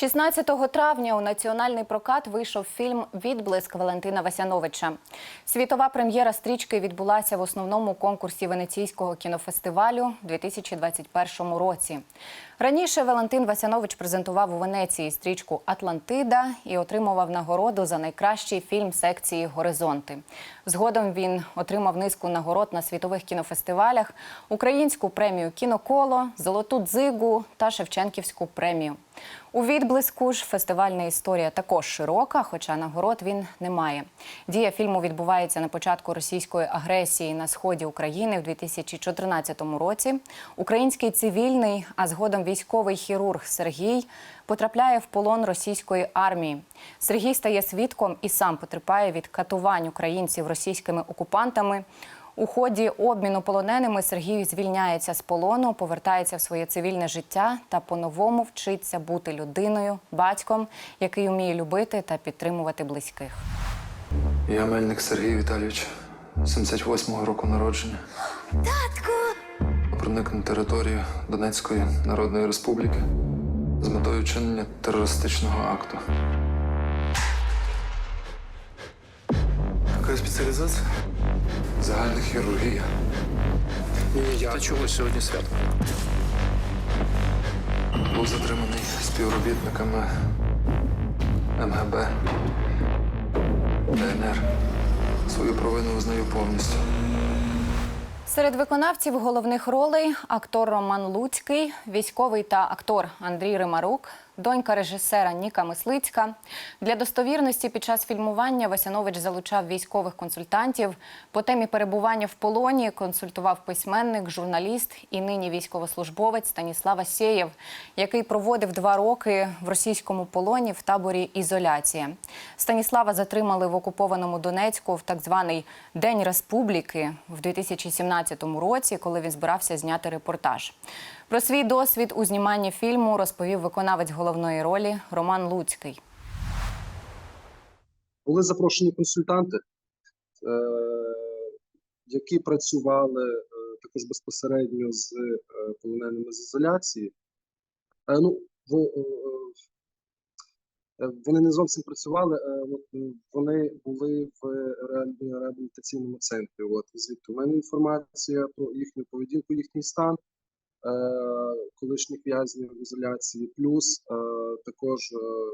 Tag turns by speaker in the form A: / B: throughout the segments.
A: 16 травня у національний прокат вийшов фільм Відблиск Валентина Васяновича. Світова прем'єра стрічки відбулася в основному конкурсі Венеційського кінофестивалю у 2021 році. Раніше Валентин Васянович презентував у Венеції стрічку Атлантида і отримував нагороду за найкращий фільм секції Горизонти. Згодом він отримав низку нагород на світових кінофестивалях, українську премію Кіноколо, Золоту дзигу та Шевченківську премію. У відблиску ж фестивальна історія також широка, хоча нагород він не має. Дія фільму відбувається на початку російської агресії на сході України в 2014 році. Український цивільний, а згодом військовий хірург Сергій потрапляє в полон російської армії. Сергій стає свідком і сам потерпає від катувань українців російськими окупантами. У ході обміну полоненими Сергій звільняється з полону, повертається в своє цивільне життя та по-новому вчиться бути людиною, батьком, який вміє любити та підтримувати близьких.
B: Я Мельник Сергій Віталійович, 78-го року народження. Татку! Проник на територію Донецької Народної Республіки з метою вчинення терористичного акту. Яка спеціалізація? Загальна хірургія.
C: Я... Та чого сьогодні свято?
B: Був затриманий співробітниками МГБ, ДНР. Свою провину визнаю повністю.
A: Серед виконавців головних ролей актор Роман Луцький, військовий та актор Андрій Римарук, донька режисера Ніка Мислицька. Для достовірності під час фільмування Васянович залучав військових консультантів. По темі перебування в полоні консультував письменник, журналіст і нині військовослужбовець Станіслав Асєєв, який проводив два роки в російському полоні в таборі ізоляція. Станіслава затримали в окупованому Донецьку в так званий День Республіки в 2017 році, коли він збирався зняти репортаж. Про свій досвід у зніманні фільму розповів виконавець головної ролі Роман Луцький.
D: Були запрошені консультанти, е, які працювали е, також безпосередньо з е, полоненими з ізоляції. Ну, во- вони не зовсім працювали, вони були в реабілітаційному центрі. От, звідти у мене інформація про їхню поведінку, їхній стан колишніх в'язнів в ізоляції, плюс е, також е,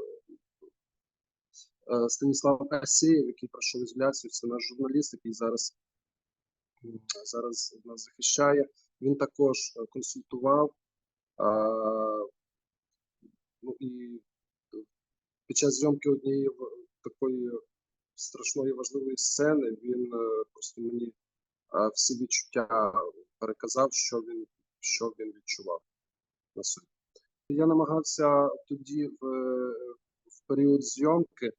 D: Е, Станіслав Асєєв, який пройшов ізоляцію, це наш журналіст, який зараз, зараз нас захищає. Він також е, консультував. Ну і під час зйомки однієї такої страшної важливої сцени він е, просто мені е, всі відчуття переказав, що він, що він відчував на собі. Я намагався тоді в, в період зйомки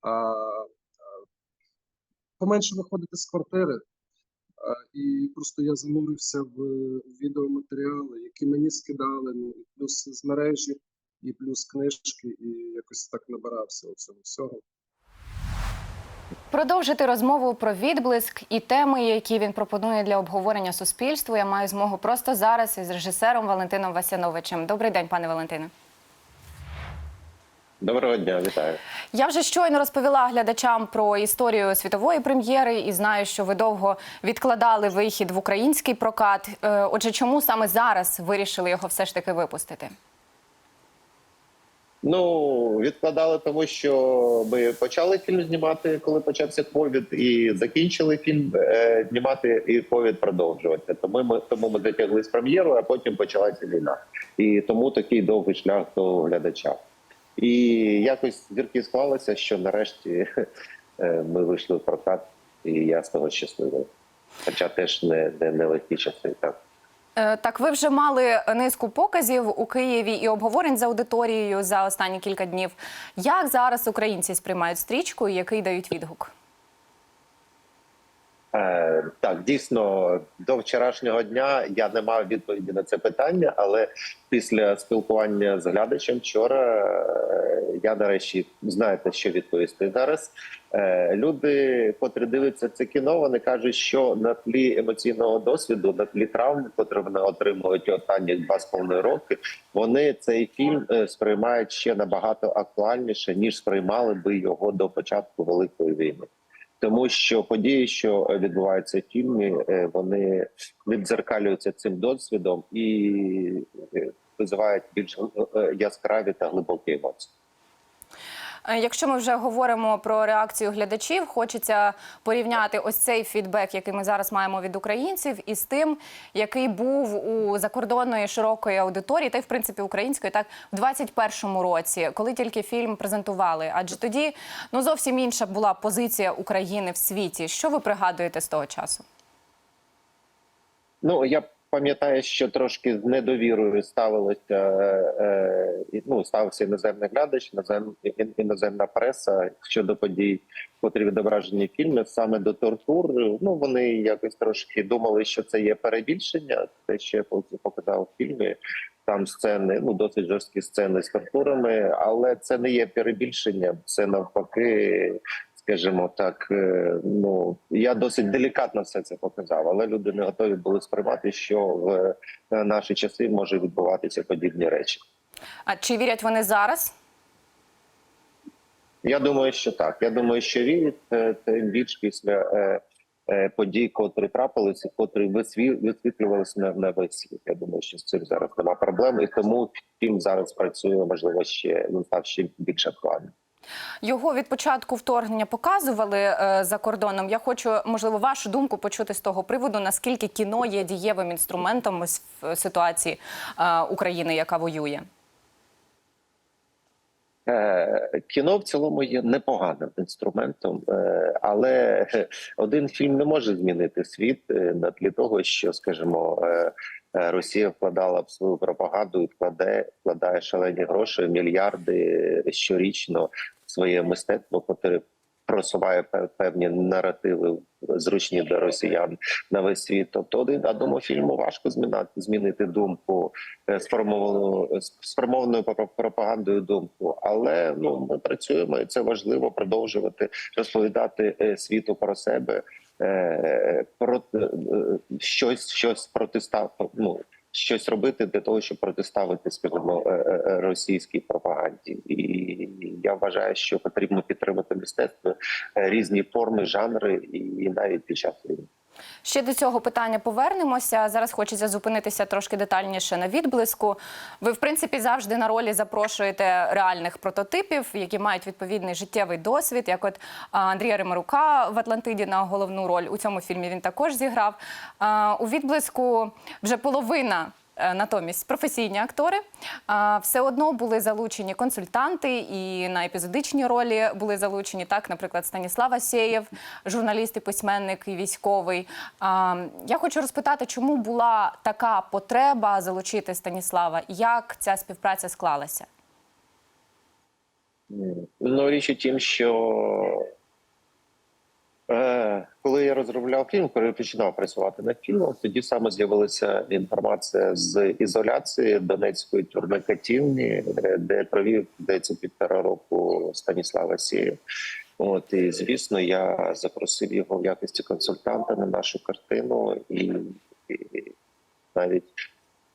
D: а, поменше виходити з квартири. А, і просто я занурився в відеоматеріали, які мені скидали, ну, плюс з мережі, і плюс книжки, і якось так набирався цього всього.
A: Продовжити розмову про відблиск і теми, які він пропонує для обговорення суспільству. Я маю змогу просто зараз із режисером Валентином Васяновичем. Добрий день, пане Валентине.
E: Доброго дня, вітаю.
A: Я вже щойно розповіла глядачам про історію світової прем'єри і знаю, що ви довго відкладали вихід в український прокат. Е, Отже, чому саме зараз вирішили його все ж таки випустити?
E: Ну відкладали, тому що ми почали фільм знімати, коли почався ковід, і закінчили фільм е, знімати, і ковід продовжувати. Тому ми тому ми затягли з прем'єру, а потім почалася війна. І тому такий довгий шлях до глядача. І якось зірки склалися, що нарешті е, ми вийшли в прокат, і я з того щасливий. Хоча теж не, не, не легкі часи так.
A: Е, Так, ви вже мали низку показів у Києві і обговорень з аудиторією за останні кілька днів. Як зараз українці сприймають стрічку і який дають відгук?
E: Е, так, дійсно, до вчорашнього дня я не мав відповіді на це питання, але після спілкування з глядачем вчора е, я нарешті знаєте, що відповісти зараз. Е, люди, котрі дивляться це кіно, вони кажуть, що на тлі емоційного досвіду, на тлі травм, котрі вони отримують останні два з половиною роки, вони цей фільм сприймають ще набагато актуальніше ніж сприймали би його до початку великої війни. Тому що події, що е, відбуваються в фільмі, е, вони віддзеркалюються цим досвідом і е, визивають більш яскраві та глибокі емоції.
A: Е, Якщо ми вже говоримо про реакцію глядачів, хочеться порівняти ось цей фідбек, який ми зараз маємо від українців, із тим, який був у закордонної широкої аудиторії, та й в принципі української, так в 21-му році, коли тільки фільм презентували. Адже тоді ну зовсім інша була позиція України в світі. Що ви пригадуєте з того часу?
E: Ну я пам'ятаю, що трошки з недовірою ставилося е, ну, ставився іноземний глядач, інозем, іноземна преса щодо подій, котрі відображені в фільмі, саме до тортур. Ну вони якось трошки думали, що це є перебільшення. Те, що я показав в фільмі. Там сцени, ну досить жорсткі сцени з тортурами, але це не є перебільшенням. Це навпаки, скажімо так. е, Ну я досить делікатно все це показав, але люди не готові були сприймати, що в е, наші часи може відбуватися подібні речі.
A: А чи вірять вони зараз?
E: Я думаю, що так. Я думаю, що вірять е, тим більш після подій, котрі трапилися, котрі висві- висвітлювалися на, весь світ. Я думаю, що з цим зараз нема проблем, і тому фільм зараз працює, можливо, ще він став ще більш актуальним.
A: Його від початку вторгнення показували е, за кордоном. Я хочу, можливо, вашу думку почути з того приводу, наскільки кіно є дієвим інструментом в ситуації е, України, яка воює.
E: Е, Кіно в цілому є непоганим інструментом, але один фільм не може змінити світ на тлі того, що, скажімо, Росія вкладала в свою пропаганду і вкладає, вкладає шалені гроші, мільярди щорічно своє мистецтво, котре просуває пев- певні наративи зручні для росіян на весь світ. Тобто один одному фільму важко змінати змінити думку е, сформовану сформованою пропагандою думку. Але ну ми працюємо, і це важливо продовжувати розповідати е, світу про себе. Е, Про е, щось, щось протистав, ну, щось робити для того, щоб протиставити скажімо, е, російській пропаганді. І я вважаю, що потрібно підтримати мистецтво різні форми, жанри, і навіть під час війни.
A: Ще до цього питання повернемося. Зараз хочеться зупинитися трошки детальніше на відблиску. Ви, в принципі, завжди на ролі запрошуєте реальних прототипів, які мають відповідний життєвий досвід. Як от Андрія Римарука в Атлантиді на головну роль у цьому фільмі він також зіграв. У відблиску вже половина. Е, Натомість професійні актори все одно були залучені консультанти, і на епізодичні ролі були залучені так, наприклад, Станіслав Асєєв, журналіст і письменник і військовий. Я хочу розпитати, чому була така потреба залучити Станіслава? Як ця співпраця склалася?
E: Ну, річ у тім, що коли я розробляв фільм, коли починав працювати над фільмом, тоді саме з'явилася інформація з ізоляції Донецької тюрми Катівні, е, де провів здається півтора року Станіслава Сєєв. От і звісно, я запросив його в якості консультанта на нашу картину, і, і навіть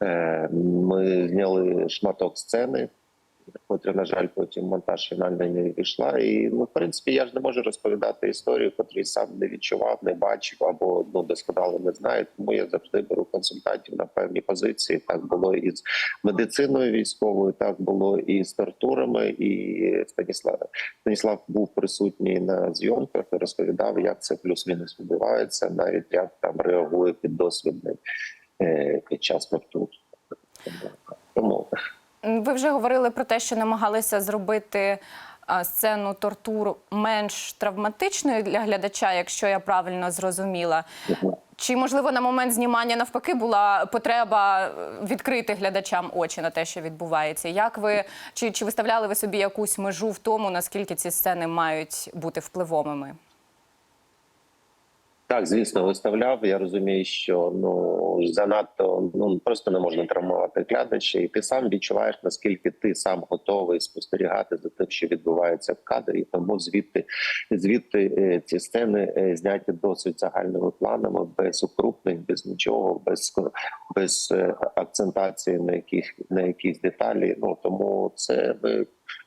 E: е, ми зняли шматок сцени котра, на жаль, потім монтаж фінальний не війшла. І ну, в принципі, я ж не можу розповідати історію, котрі сам не відчував, не бачив або ну досконало не знаю. Тому я завжди беру консультантів на певні позиції. Так було і з медициною військовою, так було і з тортурами. І Станіслав Станіслав був присутній на зйомках і розповідав, як це плюс-мінус відбувається, навіть як там реагує піддосвідний е, під час тортур. Тому
A: Ви вже говорили про те, що намагалися зробити сцену тортур менш травматичною для глядача, якщо я правильно зрозуміла. Чи можливо на момент знімання навпаки була потреба е, відкрити глядачам очі на те, що відбувається? Як ви чи, чи виставляли ви собі якусь межу в тому, наскільки ці сцени мають бути впливовими?
E: Так, звісно, виставляв. Я розумію, що ну занадто ну просто не можна травмувати глядача, і ти сам відчуваєш, наскільки ти сам готовий спостерігати за тим, що відбувається в кадрі. Тому звідти звідти е, ці сцени е, зняті досить загальними планами, без укрупнень, без нічого, без без е, акцентації на яких на якісь деталі. Ну тому це ми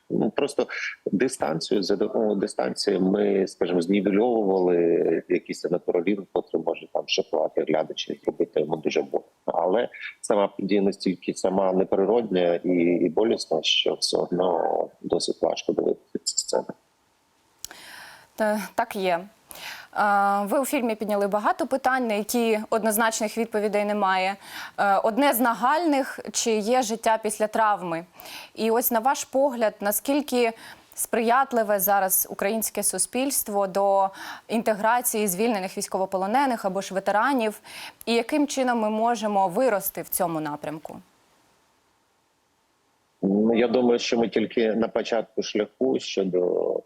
E: ну просто дистанцію за дистанції ми, скажімо, знівельовували якісь натуралізм, котрий може там шокувати глядачі, зробити йому дуже больно. Але сама подія настільки сама неприродня і, і болісна, що все одно досить важко дивитися ці сцени.
A: Так є. Е, Ви у фільмі підняли багато питань, на які однозначних відповідей немає. Е, Одне з нагальних чи є життя після травми. І ось на ваш погляд, наскільки сприятливе зараз українське суспільство до інтеграції звільнених військовополонених або ж ветеранів, і яким чином ми можемо вирости в цьому напрямку?
E: Ну я думаю, що ми тільки на початку шляху щодо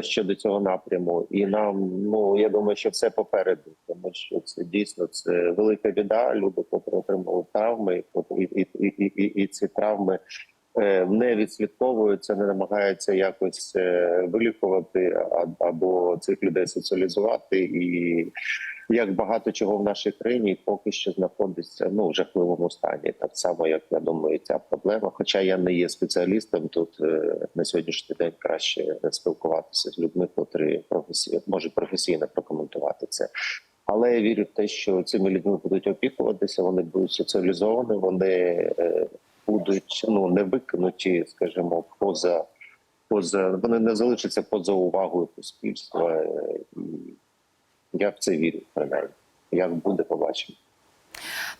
E: щодо цього напряму, і нам ну я думаю, що все попереду, тому що це дійсно це велика біда. Люди, попри отримали травми, і, і, і, і, і, і ці травми. е, Не відслідковуються, не намагаються якось е, вилікувати або цих людей соціалізувати, і як багато чого в нашій країні поки що знаходиться ну в жахливому стані, так само як я думаю, ця проблема. Хоча я не є спеціалістом, тут е, на сьогоднішній день краще спілкуватися з людьми, котрі професійно можуть професійно прокоментувати це. Але я вірю в те, що цими людьми будуть опікуватися, вони будуть соціалізовані, вони е, будуть ну не викинуті, скажімо, поза поза вони не залишаться поза увагою суспільства. Я в це вірю, принаймні. Як буде, побачимо.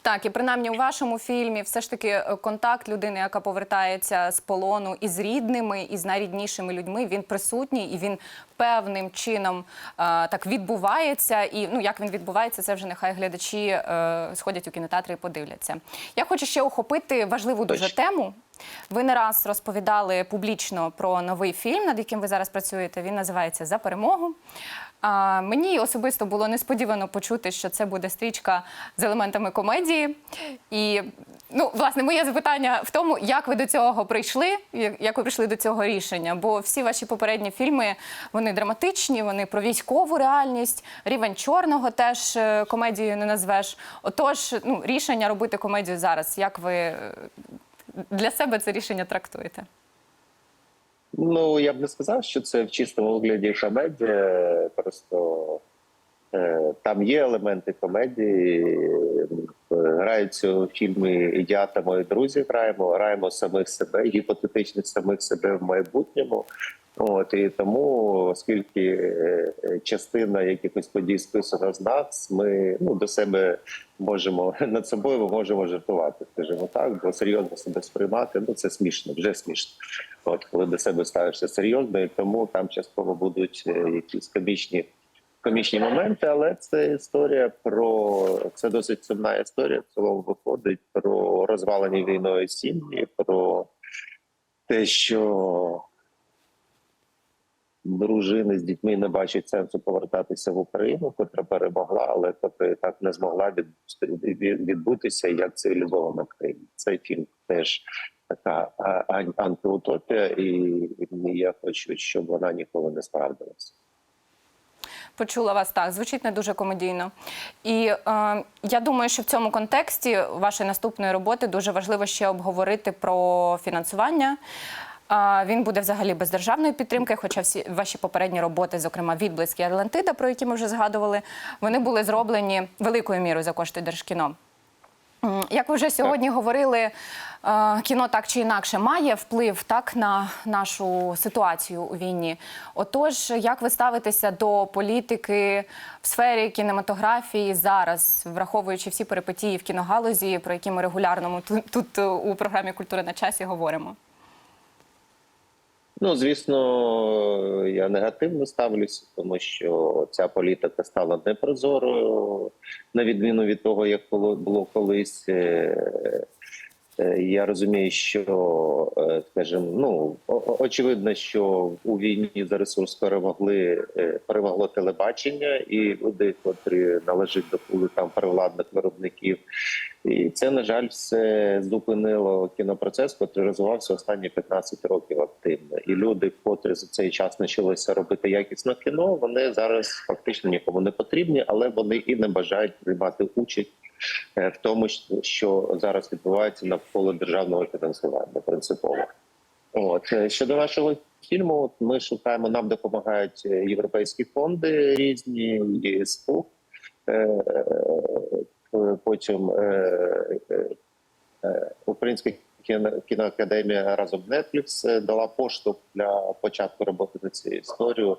A: Так, і принаймні у вашому фільмі все ж таки е, контакт людини, яка повертається з полону із рідними, і з найріднішими людьми, він присутній і він певним чином е, так відбувається. І ну як він відбувається, це вже нехай глядачі е, сходять у кінотеатри і подивляться. Я хочу ще охопити важливу дуже
E: Точно.
A: тему. Ви не раз розповідали публічно про новий фільм, над яким ви зараз працюєте. Він називається За перемогу. А, мені особисто було несподівано почути, що це буде стрічка з елементами комедії. І ну, власне, моє запитання в тому, як ви до цього прийшли, як ви прийшли до цього рішення. Бо всі ваші попередні фільми вони драматичні, вони про військову реальність, рівень чорного теж е, комедією не назвеш. Отож, ну, рішення робити комедію зараз. Як ви е, для себе це рішення трактуєте?
E: Ну я б не сказав, що це в чистому вигляді комедія. Просто е, там є елементи комедії. Е, Граються у фільми я та мої друзі граємо, граємо самих себе, гіпотетичних самих себе в майбутньому. От і тому, оскільки е, частина якихось подій списана з нас, ми ну до себе можемо над собою можемо жартувати, скажімо так, бо серйозно себе сприймати ну це смішно, вже смішно. От коли до себе ставишся серйозно, і тому там частково будуть е, якісь комічні комічні моменти, але це історія про це досить сумна історія. В цілому виходить про розвалені війною сім'ї, про те, що дружини з дітьми не бачать сенсу повертатися в Україну, котра перемогла, але котра так не змогла від, від- відбутися як цивілізована країна. Цей фільм теж така антиутопія, і я хочу, щоб вона ніколи не справдилася.
A: Почула вас так, звучить не дуже комедійно. І е, я думаю, що в цьому контексті вашої наступної роботи дуже важливо ще обговорити про фінансування. Він буде взагалі без державної підтримки, хоча всі ваші попередні роботи, зокрема відблиски Атлантида, про які ми вже згадували, вони були зроблені великою мірою за кошти держкіно. Як ви вже сьогодні говорили, е, кіно так чи інакше має вплив так на нашу ситуацію у війні. Отож, як ви ставитеся до політики в сфері кінематографії зараз, враховуючи всі перипетії в кіногалузі, про які ми регулярно тут, тут у програмі Культура на часі говоримо?
E: Ну, звісно, я негативно ставлюся, тому що ця політика стала непрозорою, на відміну від того, як було, колись. Е, Е, Я розумію, що е, скажімо, ну очевидно, що у війні за ресурс перемогли перемогло телебачення, і люди, котрі належать до пули там привладних виробників. І це, на жаль, все зупинило кінопроцес, який розвивався останні 15 років активно. І люди, котрі за цей час навчилися робити якісне кіно, вони зараз фактично нікому не потрібні, але вони і не бажають приймати участь е, в тому, що зараз відбувається навколо державного фінансування принципово. От Е, щодо нашого фільму, ми шукаємо, нам допомагають е, європейські фонди різні, ЄСПУ. Е, Потім е, е, Українська кіноакадемія разом Netflix дала поштовх для початку роботи над цією історією.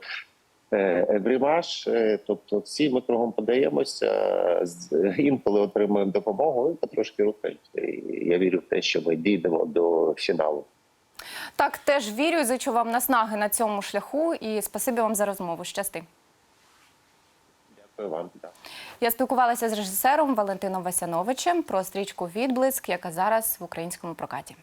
E: Е, Еврімаш, тобто всі ми кругом подаємося, інколи отримуємо допомогу і потрошки рухаємося. Я вірю в те, що ми дійдемо до фіналу.
A: Так, теж вірю і зичу вам наснаги на цьому шляху. І спасибі вам за розмову. Щасти.
E: Дякую вам.
A: Я спілкувалася з режисером Валентином Васяновичем про стрічку Відблиск, яка зараз в українському прокаті.